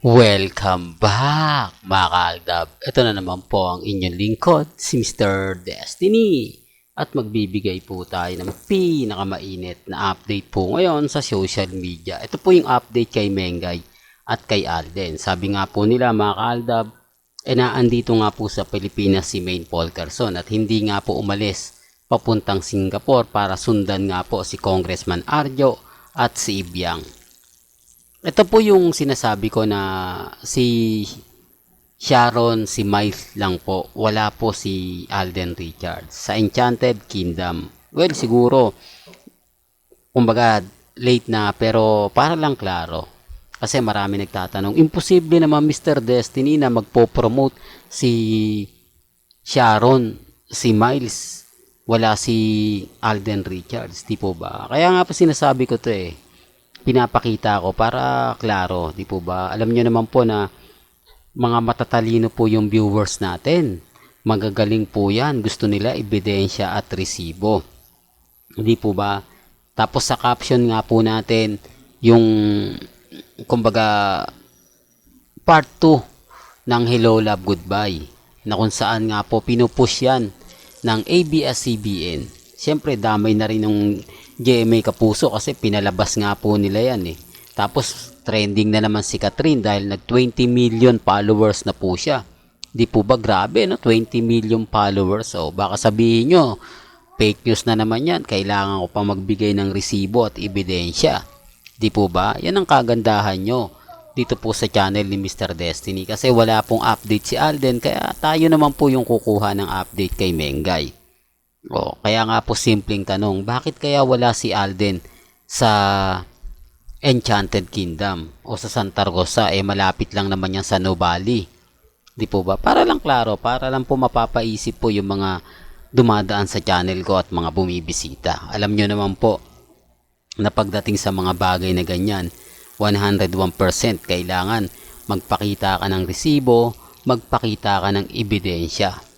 Welcome back mga kaaldab. Ito na naman po ang inyong lingkod, si Mr. Destiny. At magbibigay po tayo ng pinakamainit na update po ngayon sa social media. Ito po yung update kay Mengay at kay Alden. Sabi nga po nila mga kaaldab, eh naandito nga po sa Pilipinas si Maine Paul Carson at hindi nga po umalis papuntang Singapore para sundan nga po si Congressman Arjo at si Ibyang. Ito po yung sinasabi ko na si Sharon, si Miles lang po. Wala po si Alden Richards sa Enchanted Kingdom. Well, siguro, kumbaga, late na pero para lang klaro. Kasi marami nagtatanong, imposible naman Mr. Destiny na magpo-promote si Sharon, si Miles, wala si Alden Richards, di po ba? Kaya nga po sinasabi ko to eh pinapakita ko para klaro, di po ba? Alam nyo naman po na mga matatalino po yung viewers natin. Magagaling po yan. Gusto nila ebidensya at resibo. Di po ba? Tapos sa caption nga po natin, yung kumbaga part 2 ng Hello Love Goodbye na kung saan nga po pinupush yan ng ABS-CBN. Siyempre damay na rin ng GMA Kapuso kasi pinalabas nga po nila yan eh. Tapos trending na naman si Catherine dahil nag 20 million followers na po siya. Di po ba grabe no? 20 million followers. So baka sabihin nyo, fake news na naman yan. Kailangan ko pa magbigay ng resibo at ebidensya. Di po ba? Yan ang kagandahan nyo dito po sa channel ni Mr. Destiny kasi wala pong update si Alden kaya tayo naman po yung kukuha ng update kay Mengay. O, kaya nga po simpleng tanong, bakit kaya wala si Alden sa Enchanted Kingdom o sa Santa Rosa eh malapit lang naman yan sa Nubali. Di po ba? Para lang klaro, para lang po mapapaisip po yung mga dumadaan sa channel ko at mga bumibisita. Alam nyo naman po na pagdating sa mga bagay na ganyan, 101% kailangan magpakita ka ng resibo, magpakita ka ng ebidensya.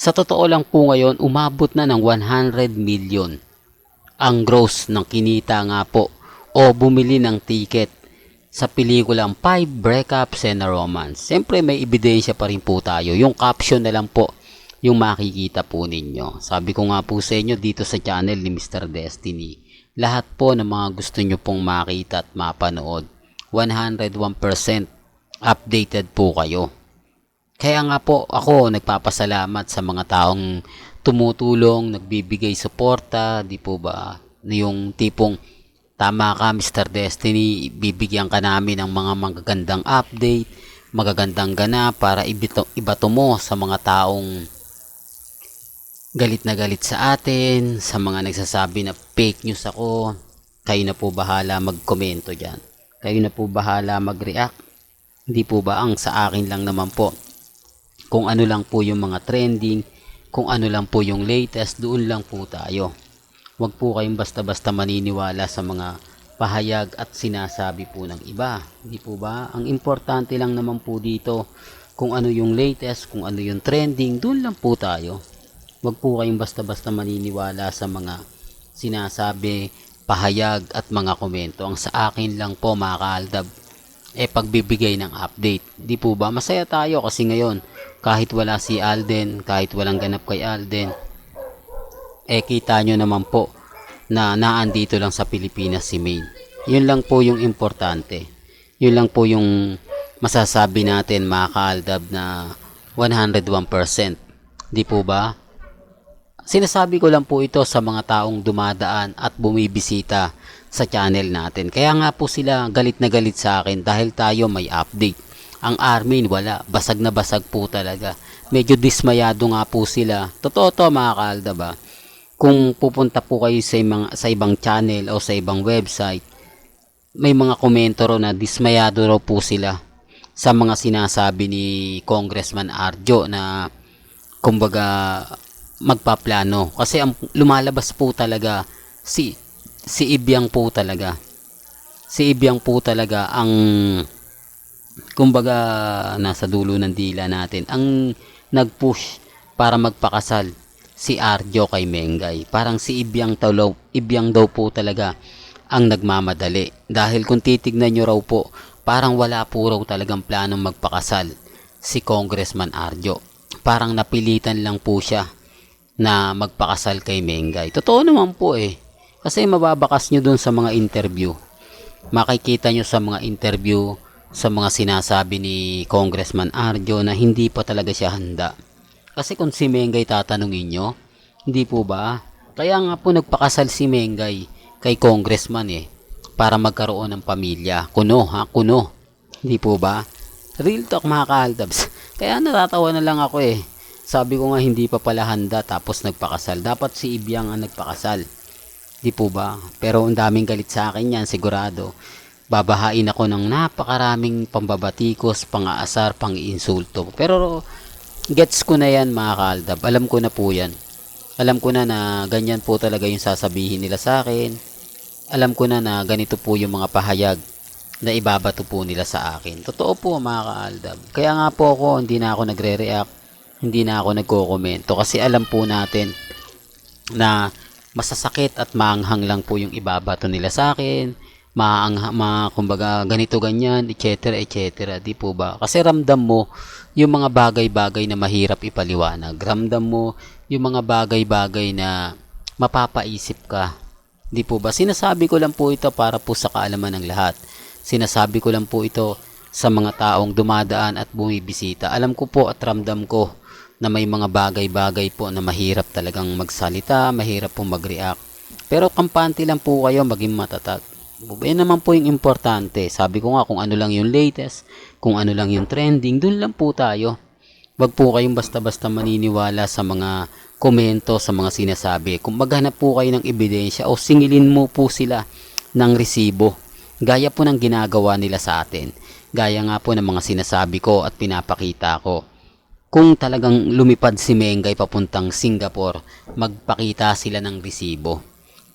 Sa totoo lang po ngayon, umabot na ng 100 million ang gross ng kinita nga po o bumili ng ticket sa pelikulang 5 Breakups and a Romance. Siyempre may ebidensya pa rin po tayo. Yung caption na lang po yung makikita po ninyo. Sabi ko nga po sa inyo dito sa channel ni Mr. Destiny. Lahat po ng mga gusto nyo pong makita at mapanood. 101% updated po kayo. Kaya nga po ako nagpapasalamat sa mga taong tumutulong, nagbibigay suporta, di po ba? Yung tipong tama ka Mr. Destiny, bibigyan ka namin ng mga magagandang update, magagandang gana para ibito, ibato mo sa mga taong galit na galit sa atin, sa mga nagsasabi na fake news ako, kayo na po bahala magkomento dyan. Kayo na po bahala mag-react. Hindi po ba ang sa akin lang naman po kung ano lang po yung mga trending, kung ano lang po yung latest, doon lang po tayo. Huwag po kayong basta-basta maniniwala sa mga pahayag at sinasabi po ng iba. Hindi po ba? Ang importante lang naman po dito kung ano yung latest, kung ano yung trending, doon lang po tayo. Huwag po kayong basta-basta maniniwala sa mga sinasabi, pahayag at mga komento. Ang sa akin lang po mga kaaldab, eh pagbibigay ng update. Di po ba? Masaya tayo kasi ngayon, kahit wala si Alden, kahit walang ganap kay Alden, eh kita nyo naman po na naandito lang sa Pilipinas si Maine. Yun lang po yung importante. Yun lang po yung masasabi natin mga kaaldab na 101%. Di po ba? Sinasabi ko lang po ito sa mga taong dumadaan at bumibisita sa channel natin. Kaya nga po sila galit na galit sa akin dahil tayo may update. Ang Armin wala, basag na basag po talaga. Medyo dismayado nga po sila. Totoo to mga kaalda ba? Kung pupunta po kayo sa, mga, sa ibang channel o sa ibang website, may mga komento ro na dismayado raw po sila sa mga sinasabi ni Congressman Arjo na kumbaga magpaplano kasi ang lumalabas po talaga si si Ibyang po talaga si Ibyang po talaga ang kumbaga nasa dulo ng dila natin ang nagpush para magpakasal si Arjo kay Mengay parang si Ibyang daw Ibyang daw po talaga ang nagmamadali dahil kung titignan nyo raw po parang wala po raw talagang planong magpakasal si Congressman Arjo. Parang napilitan lang po siya na magpakasal kay Mengay. Totoo naman po eh. Kasi mababakas nyo dun sa mga interview. Makikita nyo sa mga interview sa mga sinasabi ni Congressman Arjo na hindi pa talaga siya handa. Kasi kung si Mengay tatanungin nyo, hindi po ba? Kaya nga po nagpakasal si Mengay kay Congressman eh para magkaroon ng pamilya. Kuno ha, kuno. Hindi po ba? Real talk mga kaaldabs. Kaya natatawa na lang ako eh. Sabi ko nga hindi pa pala handa tapos nagpakasal. Dapat si Ibyang ang nagpakasal. Di po ba? Pero ang daming galit sa akin yan, sigurado. Babahain ako ng napakaraming pambabatikos, pang-aasar, pang-insulto. Pero gets ko na yan mga kaaldab. Alam ko na po yan. Alam ko na na ganyan po talaga yung sasabihin nila sa akin. Alam ko na na ganito po yung mga pahayag na ibabato po nila sa akin. Totoo po mga kaaldab. Kaya nga po ako, hindi na ako nagre-react. Hindi na ako nagko-komento. Kasi alam po natin na masasakit at maanghang lang po yung ibabato nila sa akin. Maang, ma, kumbaga, ganito ganyan, etc. etc. Di po ba? Kasi ramdam mo yung mga bagay-bagay na mahirap ipaliwanag. Ramdam mo yung mga bagay-bagay na mapapaisip ka. Di po ba? Sinasabi ko lang po ito para po sa kaalaman ng lahat. Sinasabi ko lang po ito sa mga taong dumadaan at bumibisita. Alam ko po at ramdam ko na may mga bagay-bagay po na mahirap talagang magsalita, mahirap po mag-react. Pero kampante lang po kayo maging matatag. Yan naman po yung importante. Sabi ko nga kung ano lang yung latest, kung ano lang yung trending, dun lang po tayo. Wag po kayong basta-basta maniniwala sa mga komento, sa mga sinasabi. Kung maghanap po kayo ng ebidensya o singilin mo po sila ng resibo. Gaya po ng ginagawa nila sa atin. Gaya nga po ng mga sinasabi ko at pinapakita ko. Kung talagang lumipad si Mengay papuntang Singapore, magpakita sila ng resibo.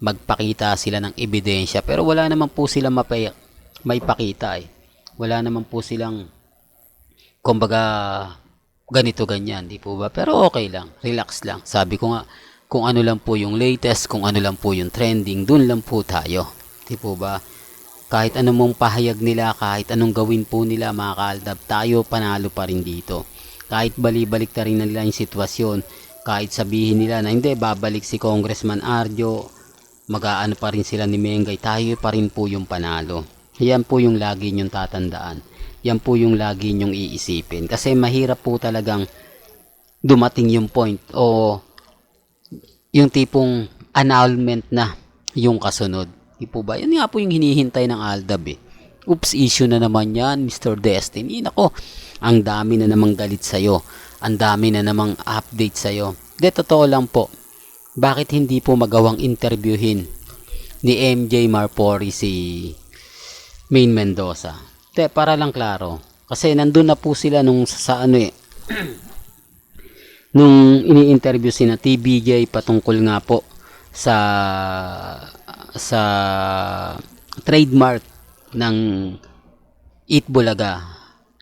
Magpakita sila ng ebidensya. Pero wala naman po sila mapay may pakita eh. Wala naman po silang kumbaga ganito ganyan, di po ba? Pero okay lang, relax lang. Sabi ko nga, kung ano lang po yung latest, kung ano lang po yung trending, dun lang po tayo. Di po ba? Kahit anong pahayag nila, kahit anong gawin po nila mga kaaldab, tayo panalo pa rin dito. Kahit balibalik na rin nila yung sitwasyon, kahit sabihin nila na hindi, babalik si Congressman Arjo, mag-aano pa rin sila ni Mengay, tayo pa rin po yung panalo. Yan po yung lagi nyong tatandaan. Yan po yung lagi nyong iisipin. Kasi mahirap po talagang dumating yung point o yung tipong annulment na yung kasunod. Di po ba? Yan nga po yung hinihintay ng Aldab eh. Oops, issue na naman yan, Mr. Destiny. Nako, ang dami na namang galit sa'yo. Ang dami na namang update sa'yo. De, totoo lang po. Bakit hindi po magawang interviewin ni MJ Marpori si Main Mendoza? De, para lang klaro. Kasi nandun na po sila nung sa, sa ano eh. nung ini-interview si na TBJ patungkol nga po sa sa trademark ng Eat Bulaga.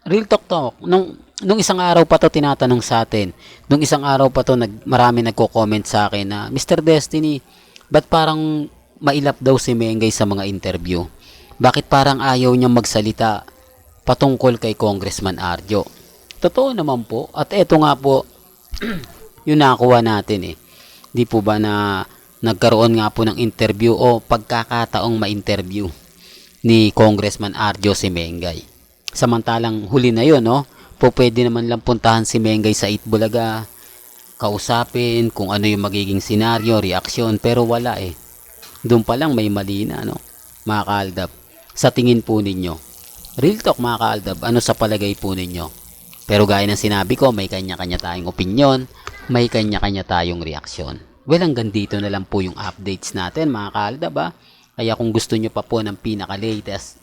Real talk talk. Nung, nung isang araw pa to tinatanong sa atin. Nung isang araw pa to nag, marami nagko-comment sa akin na Mr. Destiny, ba't parang mailap daw si Mengay sa mga interview? Bakit parang ayaw niyang magsalita patungkol kay Congressman Arjo? Totoo naman po. At eto nga po, yung nakuha natin eh. Di po ba na nagkaroon nga po ng interview o pagkakataong ma-interview ni Congressman Arjo si Mengay. Samantalang huli na yon no? Po pwede naman lang puntahan si Mengay sa Itbulaga, kausapin kung ano yung magiging senaryo, reaksyon, pero wala eh. Doon pa lang may mali na, no? Mga kaaldab. Sa tingin po ninyo, real talk mga kaaldab, ano sa palagay po ninyo? Pero gaya ng sinabi ko, may kanya-kanya tayong opinion, may kanya-kanya tayong reaksyon. Well, hanggang dito na lang po yung updates natin mga kaaldab ha. Kaya kung gusto nyo pa po ng pinaka-latest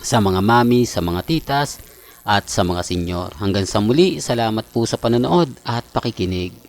sa mga mami, sa mga titas, at sa mga senyor. Hanggang sa muli, salamat po sa panonood at pakikinig.